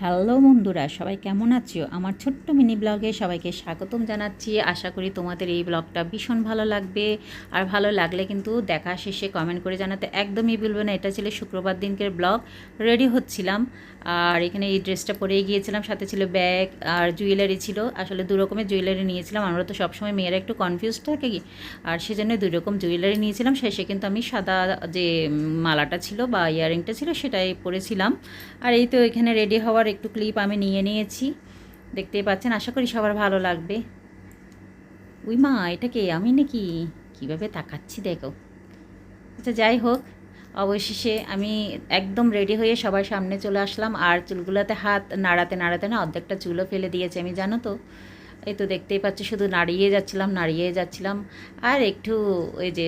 Hello বন্ধুরা, সবাই কেমন আছো? আমার ছোট্ট মিনি ব্লগে সবাইকে স্বাগতম জানাচ্ছি। আশা করি তোমাদের এই ব্লগটা ভীষণ ভালো লাগবে। আর ভালো লাগলে কিন্তু দেখা শেষে কমেন্ট করে জানাতে একদমই ভুলবে না। এটা ছিল শুক্রবার দিনকের ব্লগ। রেডি হচ্ছিলাম। আর এখানে এই ড্রেসটা পরেই গিয়েছিলাম। সাথে ছিল ব্যাগ আর জুয়েলারি ছিল। আসলে দু রকমের জুয়েলারি নিয়েছিলাম। আমরা তো সবসময় মেয়েরা একটু কনফিউজ থাকে। কি আর সেজন্য দুই রকম জুয়েলারি নিয়েছিলাম। শেষে কিন্তু আমি সাদা যে মালাটা ছিল বা ইয়ারিংটা ছিল সেটাই পরেছিলাম। আর এই তো এখানে রেডি হওয়ার একটু ক্লিপ আমি নিয়ে নিয়েছি। দেখতেই পাচ্ছেন, আশা করি সবার ভালো লাগবে। উই মা, এটা কে? আমি নাকি কীভাবে তাকাচ্ছি দেখো। আচ্ছা যাই হোক, অবশেষে আমি একদম রেডি হয়ে সবার সামনে চলে আসলাম। আর চুলগুলোতে হাত নাড়াতে নাড়াতে না অর্ধেকটা চুলও ফেলে দিয়েছে আমি, জানো তো? এই তো দেখতেই পাচ্ছি, শুধু নাড়িয়ে যাচ্ছিলাম নাড়িয়ে যাচ্ছিলাম। আর একটু ওই যে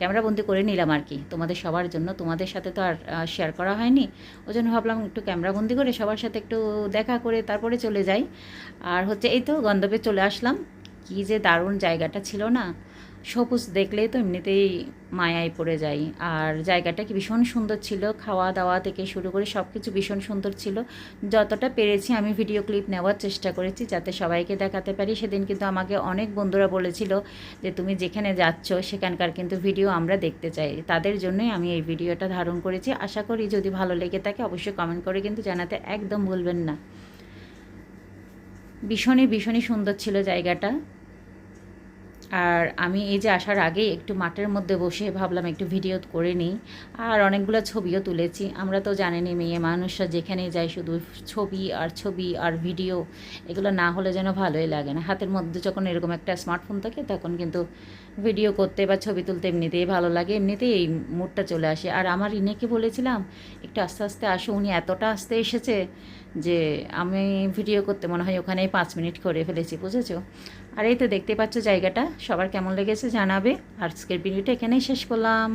ক্যামেরা বন্দি করে নিলাম আর কি। তোমাদের সবার জন্য। তোমাদের সাথে তো আর শেয়ার করা হয়নি। ওই জন্য ভাবলাম একটু ক্যামেরা বন্দি করে সবার সাথে একটু দেখা করে তারপরে চলে যাই। আর হচ্ছে এই তো গন্ধবে চলে আসলাম। কি যে দারুণ জায়গাটা ছিল না। সবুজ দেখলেই তো এমনিতেই মায়ায় পড়ে যাই। আর জায়গাটা কি ভীষণ সুন্দর ছিল খাওয়া দাওয়া থেকে শুরু করে সব কিছু ভীষণ সুন্দর ছিল। যতটা পেরেছি আমি ভিডিও ক্লিপ নেওয়ার চেষ্টা করেছি যাতে সবাইকে দেখাতে পারি। সেদিন কিন্তু আমাকে অনেক বন্ধুরা বলেছিল যে, তুমি যেখানে যাচ্ছ, সেখানকার কিন্তু ভিডিও আমরা দেখতে চাই। তাদের জন্যই আমি এই ভিডিওটা ধারণ করেছি। আশা করি যদি ভালো লেগে থাকে, অবশ্যই কমেন্ট করে কিন্তু জানাতে একদম ভুলবেন না। ভীষণই ভীষণই সুন্দর ছিল জায়গাটা। আর আমি এই যে আসার আগে একটু মাঠের মধ্যে বসে ভাবলাম একটু ভিডিও করে নিই। আর অনেকগুলো ছবিও তুলেছি। আমরা তো জানেনি মেয়ে মানুষরা যেখানে যাই শুধু ছবি আর ছবি আর ভিডিও, এগুলো না হলে যেন ভালোই লাগে না। হাতের মধ্যে যখন এরকম একটা স্মার্টফোন থাকে, তখন কিন্তু ভিডিও করতে বা ছবি তুলতে এমনিতেই ভালো লাগে। এমনিতেই এই মুডটা চলে আসে। আর আমার ইনেকে বলেছিলাম, একটু আস্তে আস্তে আসো। উনি এতটা আস্তে এসেছে যে, আমি ভিডিও করতে মনে হয় ওখানেই পাঁচ মিনিট করে ফেলেছি, বুঝেছ? আর এই তো দেখতে পাচ্ছ জায়গাটা। সবার কেমন লেগেছে জানাবে। আজকের ভিডিওটা এখানেই শেষ করলাম।